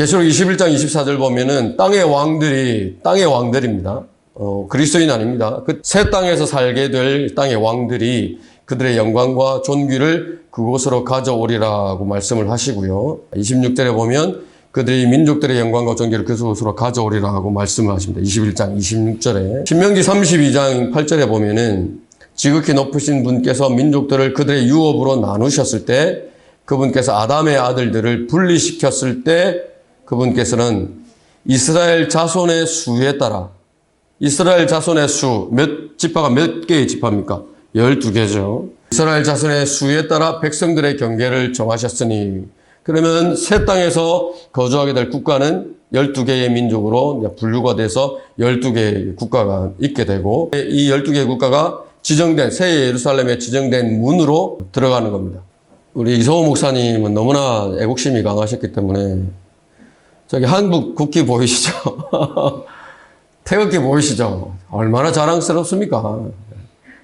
계시록 21장 24절 보면은 땅의 왕들이 땅의 왕들입니다. 어, 그리스도인 아닙니다. 그 새 땅에서 살게 될 땅의 왕들이 그들의 영광과 존귀를 그곳으로 가져오리라고 말씀을 하시고요. 26절에 보면 그들이 민족들의 영광과 존귀를 그곳으로 가져오리라고 말씀을 하십니다. 21장 26절에. 신명기 32장 8절에 보면은 지극히 높으신 분께서 민족들을 그들의 유업으로 나누셨을 때 그분께서 아담의 아들들을 분리시켰을 때 그분께서는 이스라엘 자손의 수에 따라 이스라엘 자손의 수, 몇 지파가 몇 개의 지파입니까? 12개죠. 이스라엘 자손의 수에 따라 백성들의 경계를 정하셨으니 그러면 새 땅에서 거주하게 될 국가는 12개의 민족으로 분류가 돼서 12개의 국가가 있게 되고 이 12개의 국가가 지정된 새 예루살렘에 지정된 문으로 들어가는 겁니다. 우리 이소호 목사님은 너무나 애국심이 강하셨기 때문에 저기 한국 국기 보이시죠? 태극기 보이시죠? 얼마나 자랑스럽습니까?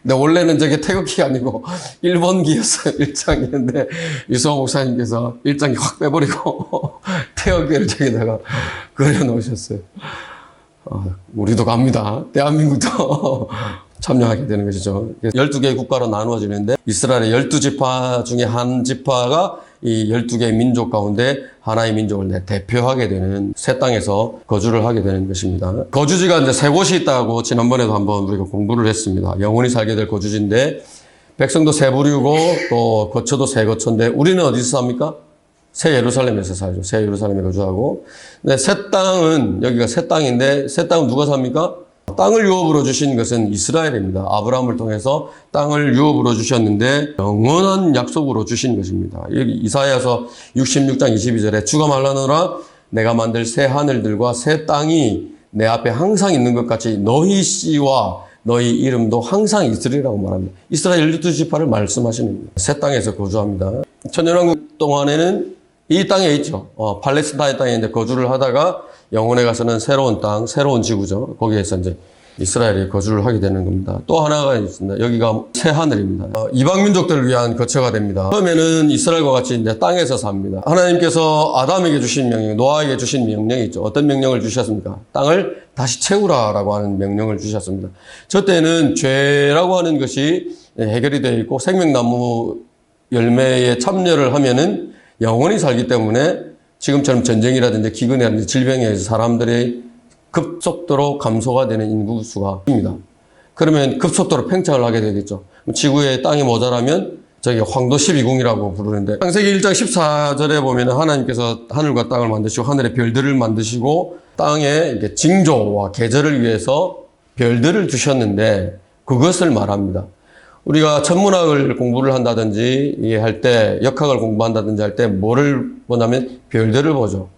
근데 원래는 저게 태극기가 아니고 일본기였어요. 일장이었는데 유성호 목사님께서 일장이 확 빼버리고 태극기를 저기다가 그려놓으셨어요. 어, 우리도 갑니다. 대한민국도 참여하게 되는 것이죠. 12개의 국가로 나누어지는데 이스라엘의 12지파 중에 한 지파가 이 12개의 민족 가운데 하나의 민족을 내- 대표하게 되는 새 땅에서 거주를 하게 되는 것입니다. 거주지가 이제 세 곳이 있다고 지난번에도 한번 우리가 공부를 했습니다. 영원히 살게 될 거주지인데 백성도 세 부류고 또 거처도 세 거처인데 우리는 어디서 삽니까? 새 예루살렘에서 살죠. 새 예루살렘에 거주하고. 근데 새 땅은, 여기가 새 땅인데, 새 땅은 누가 삽니까? 땅을 유업으로 주신 것은 이스라엘입니다. 아브라함을 통해서 땅을 유업으로 주셨는데, 영원한 약속으로 주신 것입니다. 이사야서 66장 22절에 주가 말라노라 내가 만들 새 하늘들과 새 땅이 내 앞에 항상 있는 것 같이 너희 씨와 너희 이름도 항상 있으리라고 말합니다. 이스라엘 12지파를 말씀하시는 겁니다. 새 땅에서 거주합니다. 천연왕국 동안에는 이 땅에 있죠. 어, 팔레스타인 땅에 이제 거주를 하다가 영혼에 가서는 새로운 땅, 새로운 지구죠. 거기에서 이제 이스라엘이 거주를 하게 되는 겁니다. 또 하나가 있습니다. 여기가 새 하늘입니다. 어, 이방 민족들을 위한 거처가 됩니다. 처음에는 이스라엘과 같이 이제 땅에서 삽니다. 하나님께서 아담에게 주신 명령, 노아에게 주신 명령이 있죠. 어떤 명령을 주셨습니까? 땅을 다시 채우라라고 하는 명령을 주셨습니다. 저 때는 죄라고 하는 것이 해결이 되어 있고 생명나무 열매에 참여를 하면은 영원히 살기 때문에 지금처럼 전쟁이라든지 기근이라든지 질병에 의해서 사람들의 급속도로 감소가 되는 인구수가 입니다. 그러면 급속도로 팽창을 하게 되겠죠. 지구에 땅이 모자라면 저기 황도 12궁이라고 부르는데 창세기 1장 14절에 보면 하나님께서 하늘과 땅을 만드시고 하늘의 별들을 만드시고 땅에 이렇게 징조와 계절을 위해서 별들을 두셨는데 그것을 말합니다. 우리가 천문학을 공부를 한다든지 이할때 역학을 공부한다든지 할 때 뭐를 보냐면 별들을 보죠.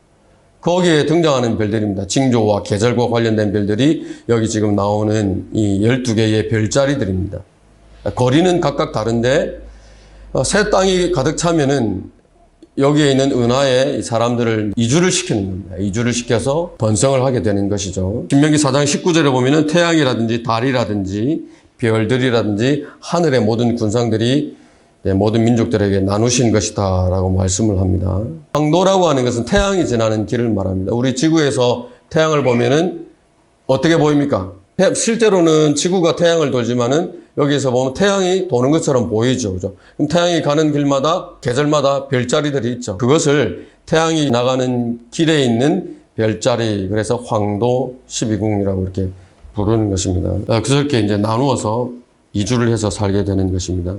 거기에 등장하는 별들입니다. 징조와 계절과 관련된 별들이 여기 지금 나오는 이 12개의 별자리들입니다. 거리는 각각 다른데 어, 새 땅이 가득 차면은 여기에 있는 은하에 이 사람들을 이주를 시키는 겁니다. 이주를 시켜서 번성을 하게 되는 것이죠. 신명기 4장 19절에 보면은 태양이라든지 달이라든지 별들이라든지 하늘의 모든 군상들이 네, 모든 민족들에게 나누신 것이다 라고 말씀을 합니다. 황도라고 하는 것은 태양이 지나는 길을 말합니다. 우리 지구에서 태양을 보면은 어떻게 보입니까? 태- 실제로는 지구가 태양을 돌지만은 여기서 보면 태양이 도는 것처럼 보이죠. 그죠? 그럼 태양이 가는 길마다 계절마다 별자리들이 있죠. 그것을 태양이 나가는 길에 있는 별자리, 그래서 황도 12궁이라고 이렇게 부르는 것입니다. 아, 그렇게 이제 나누어서 이주를 해서 살게 되는 것입니다.